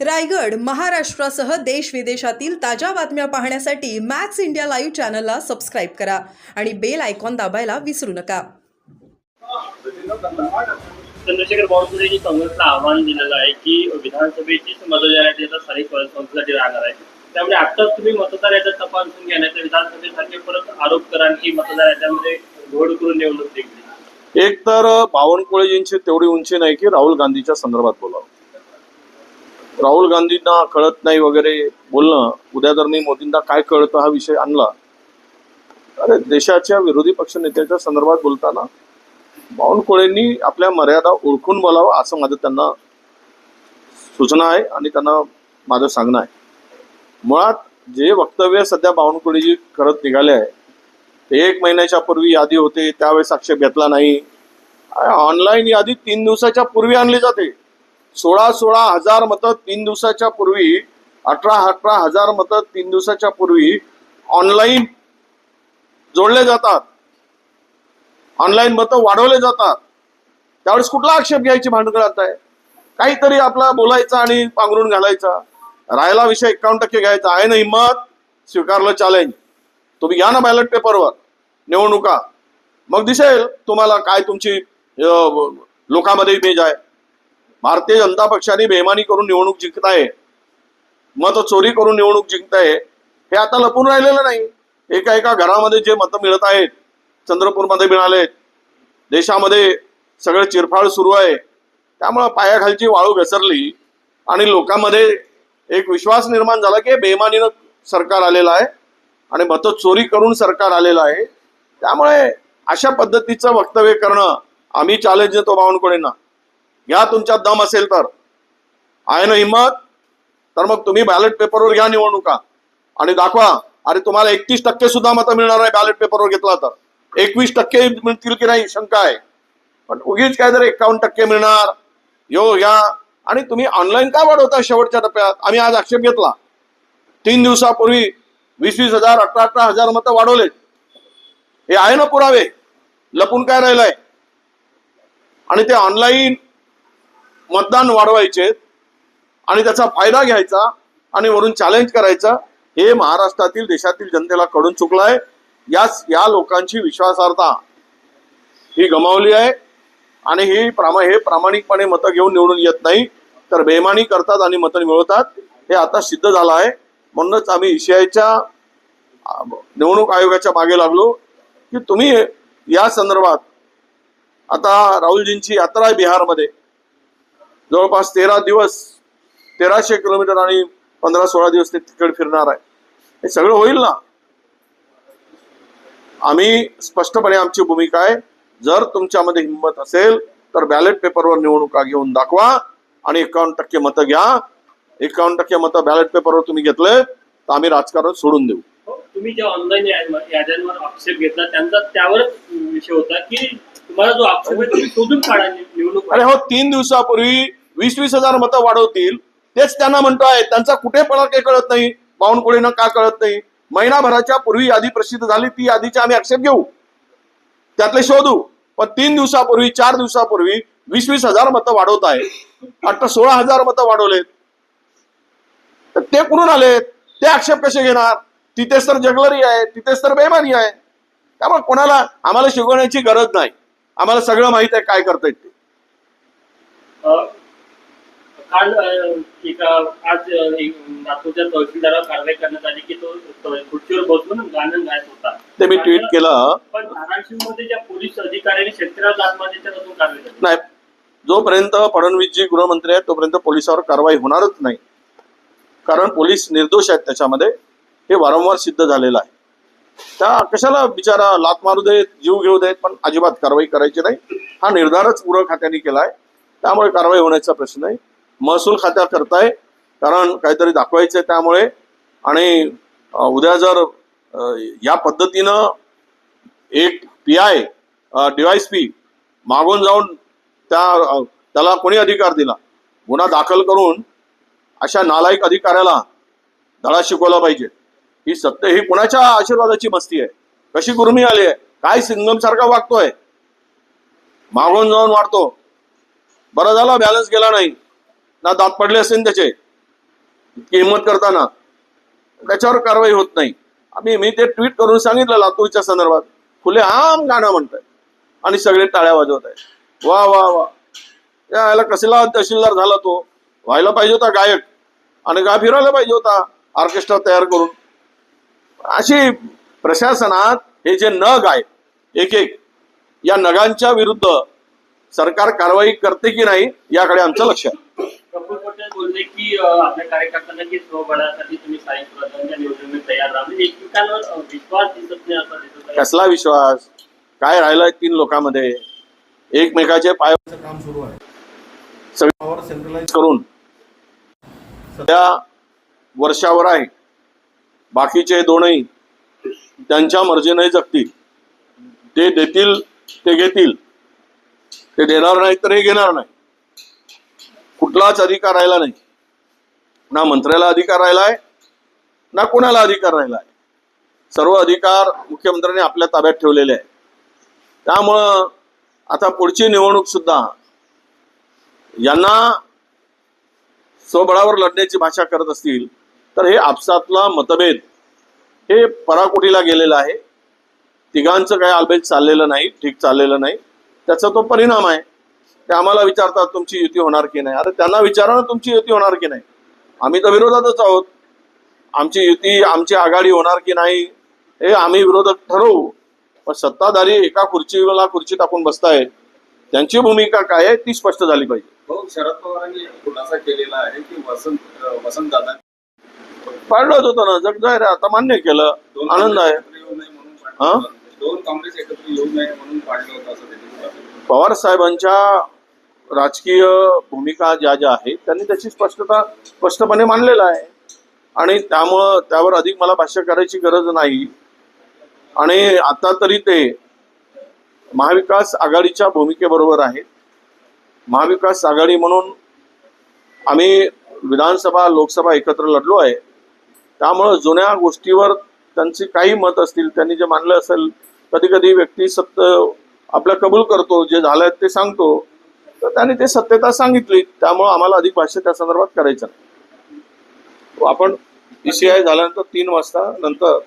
रायगड महाराष्ट्रासह देश विदेशातील ताज्या बातम्या पाहण्यासाठी मॅक्स इंडिया लाईव्ह चॅनलला सबस्क्राईब करा आणि बेल आयकॉन दाबायला विसरू नका. चंद्रशेखर बावनकुळे यांनी काँग्रेसला आव्हान दिलेलं आहे की विधानसभेची मतदार आहे त्याचा स्थानिक संस्थेसाठी राहणार आहे. त्यामुळे आत्ताच तुम्ही मतदार याचा तपासून तर विधानसभेसारखे परत आरोप करा की मतदार याच्यामध्ये घोड करून निवडणूक जिंकली एक तर बावनकुळेजींची तेवढी उंची नाही की राहुल गांधीच्या संदर्भात बोलावं. राहुल गांधींना कळत नाही वगैरे बोलणं उद्या जर मी मोदींना काय कळतं हा विषय आणला अरे देशाच्या विरोधी पक्ष नेत्याच्या संदर्भात बोलताना बावनकुळेंनी आपल्या मर्यादा ओळखून बोलावं असं माझं त्यांना सूचना आहे आणि त्यांना माझं सांगणं आहे. मुळात जे वक्तव्य सध्या बावनकुळेजी करत निघाले आहे ते एक महिन्याच्या पूर्वी यादी होते त्यावेळेस आक्षेप घेतला नाही. ऑनलाईन यादी तीन दिवसाच्या पूर्वी आणली जाते. सोळा सोळा हजार मतं तीन दिवसाच्या पूर्वी अठरा अठरा हजार मतं तीन दिवसाच्या पूर्वी ऑनलाईन जोडले जातात. ऑनलाईन मतं वाढवले जातात. त्यावेळेस कुठला आक्षेप घ्यायची भांडगळात आहे? काहीतरी आपला बोलायचा आणि पांघरून घालायचा. राहिला विषय एकावन्न टक्के घ्यायचा. आहे ना हिंमत स्वीकारलं चॅलेंज तुम्ही घ्या ना बॅलेट पेपरवर निवडणुका. मग दिसेल तुम्हाला काय तुमची लोकांमध्ये इमेज आहे. भारतीय जनता पक्षाने बेमानी करून निवडणूक जिंकताय मत चोरी करून निवडणूक जिंकताय हे आता लपून राहिलेलं नाही. एका एका घरामध्ये जे मतं मिळत आहेत चंद्रपूरमध्ये मिळाले देशामध्ये सगळं चिरफाळ सुरू आहे. त्यामुळं पायाखालची वाळू घसरली आणि लोकांमध्ये एक विश्वास निर्माण झाला की बेमानीनं सरकार आलेलं आहे आणि मतं चोरी करून सरकार आलेलं आहे. त्यामुळे अशा पद्धतीचं वक्तव्य करणं आम्ही चॅलेंज देतो बावनकुळेंना. घ्या तुमच्यात दम असेल तर. आहे ना हिंमत? तर मग तुम्ही बॅलेट पेपरवर घ्या निवडणुका. आणि दाखवा अरे तुम्हाला एकतीस टक्के सुद्धा मतं मिळणार आहे बॅलेट पेपरवर घेतला तर. एकवीस टक्के मिळतील की नाही शंका आहे. पण उगीच काय तर एकावन्न टक्के मिळणार. यो घ्या आणि तुम्ही ऑनलाईन का वाढवता शेवटच्या टप्प्यात? आम्ही आज आक्षेप घेतला. तीन दिवसापूर्वी वीस वीस हजार अठरा अठरा हजार मतं वाढवलेत. हे आहे ना पुरावे? लपून काय राहिलंय? आणि ते ऑनलाईन मतदान वाढवायचे आणि त्याचा फायदा घ्यायचा आणि वरून चॅलेंज करायचा हे महाराष्ट्रातील देशातील जनतेला कळून चुकलंय या या लोकांची विश्वासार्हता ही गमावली आहे. आणि ही प्रामा हे प्रामाणिकपणे मतं घेऊन निवडून येत नाही तर बेमानी करतात आणि मतं मिळवतात. हे आता सिद्ध झालं आहे. म्हणूनच आम्ही ईसीआयच्या निवडणूक आयोगाच्या मागे लागलो की तुम्ही या संदर्भात आता राहुलजींची यात्रा आहे बिहारमध्ये. जवळपास तेरा दिवस तेराशे किलोमीटर आणि पंधरा सोळा दिवस ते तिकडे फिरणार आहे. हे सगळं होईल ना? आम्ही स्पष्टपणे आमची भूमिका आहे. जर तुमच्यामध्ये हिंमत असेल तर बॅलेट पेपरवर निवडणुका घेऊन दाखवा आणि एकावन्न टक्के मतं घ्या. एकावन्न टक्के मतं बॅलेट पेपरवर तुम्ही घेतले तर आम्ही राजकारण सोडून देऊ. हो, तुम्ही ज्या ऑनलाईन याद्यांवर आक्षेप घेतला त्यांचा त्यावरच विषय होता की तुम्हाला जो आक्षेप आहे तुम्ही शोधून काढा निवडणूक अरे हो तीन दिवसापूर्वी वीस वीस हजार मतं वाढवतील. तेच त्यांना म्हणतोय त्यांचा कुठे फरक काही कळत नाही. बावनकुळेनं का कळत नाही? महिनाभराच्या पूर्वी यादी प्रसिद्ध झाली ती यादीचे आम्ही आक्षेप घेऊ. त्यातले शोधू. पण तीन दिवसापूर्वी चार दिवसापूर्वी वीस वीस हजार मतं वाढवत आहे. आता सोळा हजार मतं वाढवलेत. तर ते कुठून आलेत? ते आक्षेप कसे घेणार? तिथेच तर जगलरी आहे तिथेच तर बेमानी आहे. त्यामुळे कोणाला आम्हाला शिकवण्याची गरज नाही. आम्हाला सगळं माहीत आहे काय करतायत ते. काल एका आज नागपूरच्या तहसीलदारावर कारवाई करण्यात आली की तो खुर्चीवर बसून गाणं गायत होता. ते मी ट्विट केलं. पण धाराशिवमध्ये ज्या पोलीस अधिकाऱ्यांनी शेतकऱ्याला मारली त्याच्यापासून कारवाई झाली. नाही. जोपर्यंत फडणवीसजी गृहमंत्री आहेत तोपर्यंत पोलिसावर कारवाई होणारच नाही. कारण पोलीस निर्दोष आहेत त्याच्यामध्ये. हे वारंवार सिद्ध झालेलं आहे. त्या कशाला बिचारा लात मारू देत जीव घेऊ देत पण अजिबात कारवाई करायची नाही. हा निर्धारच गृह खात्याने केलाय. त्यामुळे कारवाई होण्याचा प्रश्न नाही महसूल खात्या करताय. कारण काहीतरी दाखवायचंय त्यामुळे. आणि उद्या जर या पद्धतीनं एक पी आय डिवायस पी मागून जाऊन त्या त्याला कोणी अधिकार दिला? गुन्हा दाखल करून अशा नालायक अधिकाऱ्याला धडा शिकवला पाहिजे. ही सत्य ही कुणाच्या आशीर्वादाची मस्ती आहे? कशी गुरमी आली आहे? काय सिंगम सारखा वागतोय? मागून जाऊन वाढतो. बरं झालं बॅलन्स गेला नाही. ना दात पडले असेल त्याचे. हिंमत करताना. त्याच्यावर कारवाई होत नाही. आम्ही मी ते ट्विट करून सांगितलं लातूरच्या संदर्भात. फुले आम गाणं म्हणताय. आणि सगळे टाळ्या वाजवत आहे वा वा. वा याला कसला तहसीलदार झाला तो? व्हायला पाहिजे होता गायक. आणि गा फिरायला पाहिजे होता. ऑर्केस्ट्रा तयार करून. अशी प्रशासनात हे जे नग आहेत एक एक या नगांच्या विरुद्ध सरकार कारवाई करते की नाही याकडे आमचं लक्ष आहे. की आपल्या कार्यकर्त्यांना की स्वबळासाठी तुम्ही स्वराज्यांच्या निवडणुकीत तयार राहा. म्हणजे एकमेकांवर विश्वास दिसत नाही असं दिसत कसला विश्वास? काय राहिलाय तीन लोकांमध्ये? एकमेकाचे पाय काम सुरू आहे. सगळे पॉवर सेंट्रलाइज करून. सध्या वर्षावर आहे. बाकीचे दोनही त्यांच्या मर्जीने जगतील. ते देतील ते घेतील. ते देणार नाही तर हे घेणार नाही. कुठलाच अधिकार राहिला नाही. ना मंत्र्याला अधिकार राहिलाय ना कोणाला अधिकार राहिलाय. सर्व अधिकार मुख्यमंत्र्यांनी आपल्या ताब्यात ठेवलेले आहे त्यामुळं आता पुढची निवडणूक सुद्धा यांना स्वबळावर लढण्याची भाषा करत असतील तर हे आपसातला मतभेद हे पराकोटीला गेलेलं आहे. तिघांचं काही आलबेज चाललेलं नाही ठीक चाललेलं नाही. त्याचा तो परिणाम आहे. ते आम्हाला विचारतात तुमची युती होणार की नाही? अरे त्यांना विचारा ना तुमची युती होणार की नाही? आम्ही तर विरोधातच आहोत. आमची युती आमची आघाडी होणार की नाही हे आम्ही विरोधक ठरवू. पण सत्ताधारी एका खुर्चीला खुर्ची टाकून बसतायत. त्यांची भूमिका काय आहे ती स्पष्ट झाली पाहिजे. शरद पवारांनी खुलासा केलेला आहे की वसंत वसंत दादा पाळलंच होतं ना जग जाहीर आता मान्य केलं. आनंद आहे. दोन काँग्रेस एकत्र येऊ नये म्हणून पाडलं होतं पवार साहेबांच्या राजकीय भूमिका ज्या ज्या आहेत त्यांनी त्याची स्पष्टता स्पष्टपणे मांडलेलं आहे. आणि त्यामुळं त्यावर अधिक मला भाष्य करायची गरज नाही. आणि आता तरी ते महाविकास आघाडीच्या भूमिकेबरोबर आहेत. महाविकास आघाडी म्हणून आम्ही विधानसभा लोकसभा एकत्र लढलो आहे. त्यामुळं जुन्या गोष्टीवर त्यांची काही मत असतील त्यांनी जे मानलं असेल कधी कधी व्यक्ती सत्य आपलं कबूल करतो जे झालं ते सांगतो. तर त्यांनी ते सत्यता सांगितली त्यामुळं आम्हाला अधिक भाष्य त्या संदर्भात करायचं आपण पी सी आय झाल्यानंतर तीन वाजता नंतर